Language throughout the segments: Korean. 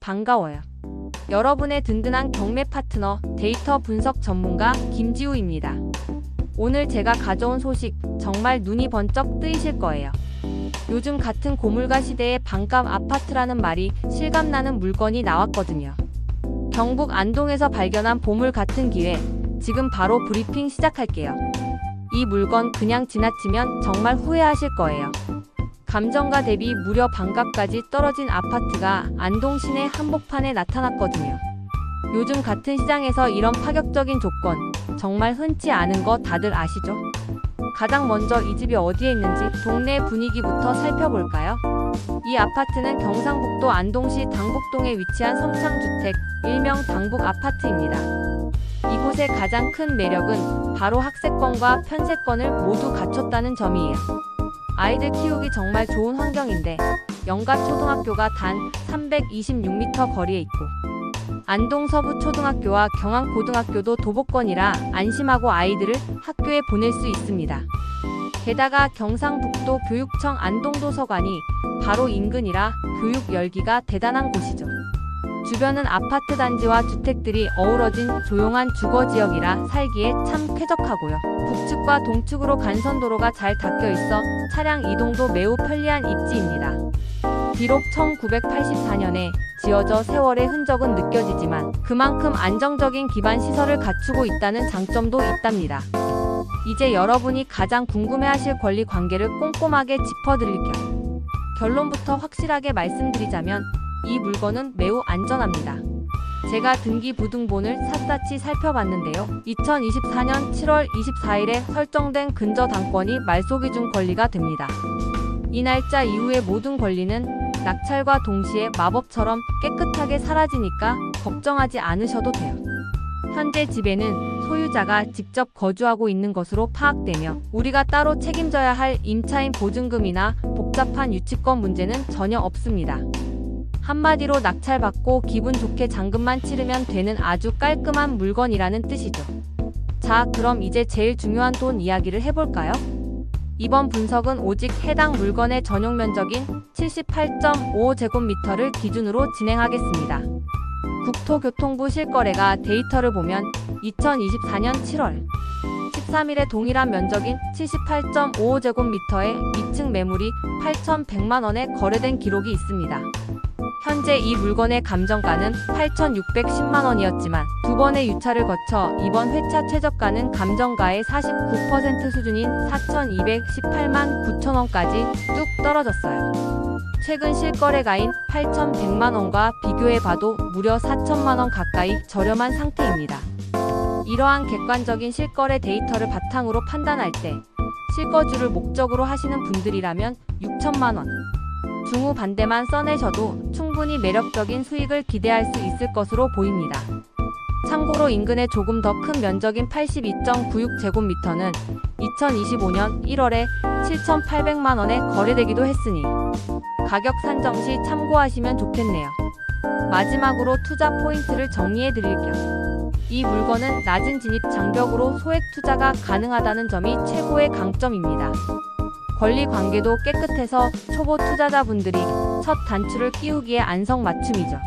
반가워요. 여러분의 든든한 경매 파트너 데이터 분석 전문가 김지우입니다. 오늘 제가 가져온 소식 정말 눈이 번쩍 뜨이실 거예요. 요즘 같은 고물가 시대에 반값 아파트라는 말이 실감나는 물건이 나왔거든요. 경북 안동에서 발견한 보물 같은 기회, 지금 바로 브리핑 시작할게요. 이 물건 그냥 지나치면 정말 후회하실 거예요. 감정가 대비 무려 반값까지 떨어진 아파트가 안동 시내 한복판에 나타났거든요. 요즘 같은 시장에서 이런 파격적인 조건, 정말 흔치 않은 거 다들 아시죠? 가장 먼저 이 집이 어디에 있는지 동네 분위기부터 살펴볼까요? 이 아파트는 경상북도 안동시 당북동에 위치한 성창주택, 일명 당북 아파트입니다. 이곳의 가장 큰 매력은 바로 학세권과 편세권을 모두 갖췄다는 점이에요. 아이들 키우기 정말 좋은 환경인데 영가 초등학교가 단 326m 거리에 있고 안동 서부 초등학교와 경안 고등학교도 도보권이라 안심하고 아이들을 학교에 보낼 수 있습니다. 게다가 경상북도 교육청 안동도서관이 바로 인근이라 교육 열기가 대단한 곳이죠. 주변은 아파트 단지와 주택들이 어우러진 조용한 주거 지역이라 살기에 참 쾌적하고요. 북측과 동측으로 간선도로가 잘 닦여 있어 차량 이동도 매우 편리한 입지입니다. 비록 1984년에 지어져 세월의 흔적은 느껴지지만 그만큼 안정적인 기반 시설을 갖추고 있다는 장점도 있답니다. 이제 여러분이 가장 궁금해하실 권리 관계를 꼼꼼하게 짚어드릴게요. 결론부터 확실하게 말씀드리자면 이 물건은 매우 안전합니다. 제가 등기부등본을 샅샅이 살펴봤는데요. 2024년 7월 24일에 설정된 근저당권이 말소기준 권리가 됩니다. 이 날짜 이후의 모든 권리는 낙찰과 동시에 마법처럼 깨끗하게 사라지니까 걱정하지 않으셔도 돼요. 현재 집에는 소유자가 직접 거주하고 있는 것으로 파악되며 우리가 따로 책임져야 할 임차인 보증금이나 복잡한 유치권 문제는 전혀 없습니다. 한마디로 낙찰받고 기분 좋게 잔금만 치르면 되는 아주 깔끔한 물건이라는 뜻이죠. 자, 그럼 이제 제일 중요한 돈 이야기를 해볼까요? 이번 분석은 오직 해당 물건의 전용 면적인 78.55제곱미터를 기준으로 진행하겠습니다. 국토교통부 실거래가 데이터를 보면 2024년 7월 13일에 동일한 면적인 78.55제곱미터의 2층 매물이 8,100만 원에 거래된 기록이 있습니다. 현재 이 물건의 감정가는 8,610만 원이었지만 두 번의 유차를 거쳐 이번 회차 최저가는 감정가의 49% 수준인 4,218만 9천 원까지 뚝 떨어졌어요. 최근 실거래가인 8,100만 원과 비교해봐도 무려 4천만 원 가까이 저렴한 상태입니다. 이러한 객관적인 실거래 데이터를 바탕으로 판단할 때 실거주를 목적으로 하시는 분들이라면 6천만 원, 중후 반대만 써내셔도 충분히 매력적인 수익을 기대할 수 있을 것으로 보입니다. 참고로 인근의 조금 더 큰 면적인 82.96제곱미터는 2025년 1월에 7,800만 원에 거래되기도 했으니 가격 산정 시 참고하시면 좋겠네요. 마지막으로 투자 포인트를 정리해 드릴게요. 이 물건은 낮은 진입 장벽으로 소액 투자가 가능하다는 점이 최고의 강점입니다. 권리 관계도 깨끗해서 초보 투자자분들이 첫 단추를 끼우기에 안성맞춤이죠.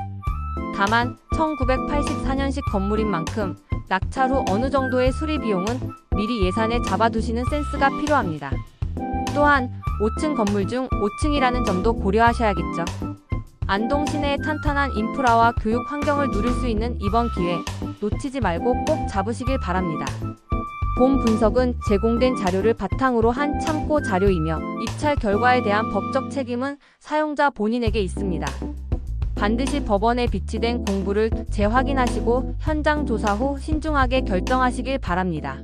다만 1984년식 건물인 만큼 낙찰 후 어느 정도의 수리 비용은 미리 예산에 잡아두시는 센스가 필요합니다. 또한 5층 건물 중 5층이라는 점도 고려하셔야겠죠. 안동 시내의 탄탄한 인프라와 교육 환경을 누릴 수 있는 이번 기회 놓치지 말고 꼭 잡으시길 바랍니다. 본 분석은 제공된 자료를 바탕으로 한 참고 자료이며 입찰 결과에 대한 법적 책임은 사용자 본인에게 있습니다. 반드시 법원에 비치된 공부를 재확인하시고 현장 조사 후 신중하게 결정하시길 바랍니다.